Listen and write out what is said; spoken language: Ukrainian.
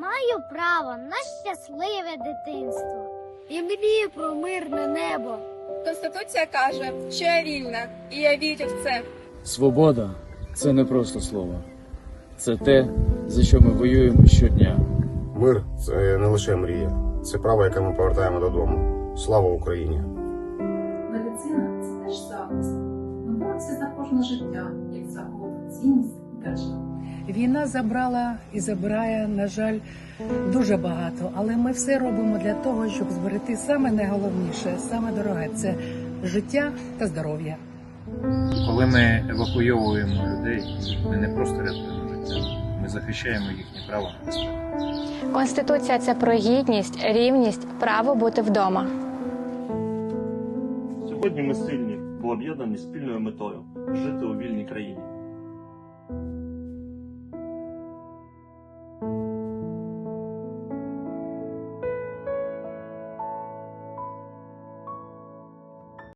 маю право на щасливе дитинство. І мрію про мирне небо. Конституція каже, що я вільна, і я вірю в це. Свобода це не просто слово, це те, за що ми воюємо щодня. Мир це не лише мрія, це право, яке ми повертаємо додому. Слава Україні! Медицина це теж захист. Ми боремося за кожне життя, як за головну цінність держави. Війна забрала і забирає, на жаль, дуже багато, але ми все робимо для того, щоб зберегти саме найголовніше, саме дороге це життя та здоров'я. Коли ми евакуйовуємо людей, ми не просто рятуємо життя, ми захищаємо на безпеку. Конституція це про гідність, рівність, право бути вдома. Сьогодні ми сильні, бо об'єднані спільною метою жити у вільній країні.